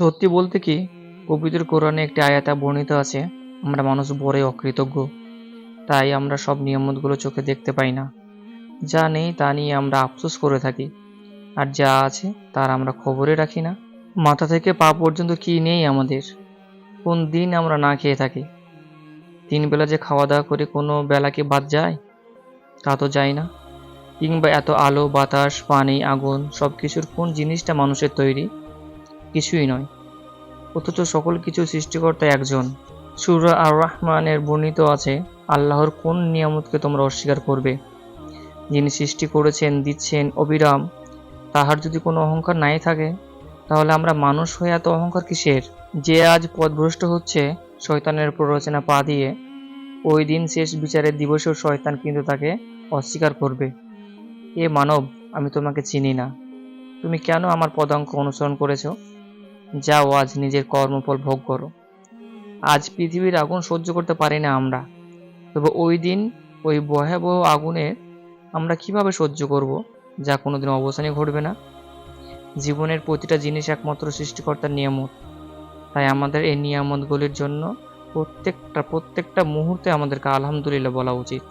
সত্যি বলতে কি, পবিত্র কোরআনে একটি আয়াতা বর্ণিত আছে, আমরা মানুষ বড়ই অকৃতজ্ঞ। তাই আমরা সব নিয়ামতগুলো চোখে দেখতে পাই না। যা নেই তা নিয়ে আমরা আফসোস করে থাকি। আর যা আছে তার আমরা খবরে রাখি না। মাথা থেকে পা পর্যন্ত কি নেই আমাদের? কোন দিন আমরা না খেয়ে থাকি? তিন বেলা যে খাওয়া দাওয়া করে কোনো বেলাকে বাদ যায়? তা তো যায় না। কিংবা এত আলো, বাতাস, পানি, আগুন সব কিছুর কোন জিনিসটা মানুষের তৈরি? কিছুই নয়। অথচ সকল কিছু সৃষ্টিকর্তা একজন। সুরা আর রহমানের বর্ণিত আছে, আল্লাহর কোন নিয়ামতকে তোমরা অস্বীকার করবে? যিনি সৃষ্টি করেছেন, দিচ্ছেন, অবিরাম, তাহার যদি কোনো অহংকার নাই থাকে, তাহলে আমরা মানুষ হয়ে এত অহংকার কিসের? যে আজ পথভ্রষ্ট হচ্ছে, শয়তানের প্ররোচনা পা দিয়ে, ওই দিন শেষ বিচারের দিবসেও শয়তান কিন্তু তাকে অস্বীকার করবে। এ মানব, আমি তোমাকে চিনি না। তুমি কেন আমার পদাঙ্ক অনুসরণ করেছ? যাও, আজ নিজের কর্মফল ভোগ করো। আজ পৃথিবীর আগুন সহ্য করতে পারি না আমরা। তবে ওই দিন ওই ভয়াবহ আগুনের আমরা কীভাবে সহ্য করব, যা কোনোদিন অবসানই ঘটবে না? জীবনের প্রতিটা জিনিস একমাত্র সৃষ্টিকর্তার নিয়ামত। তাই আমাদের এই নিয়ামতগুলির জন্য প্রত্যেকটা প্রত্যেকটা মুহূর্তে আমাদেরকে আলহামদুলিল্লাহ বলা উচিত।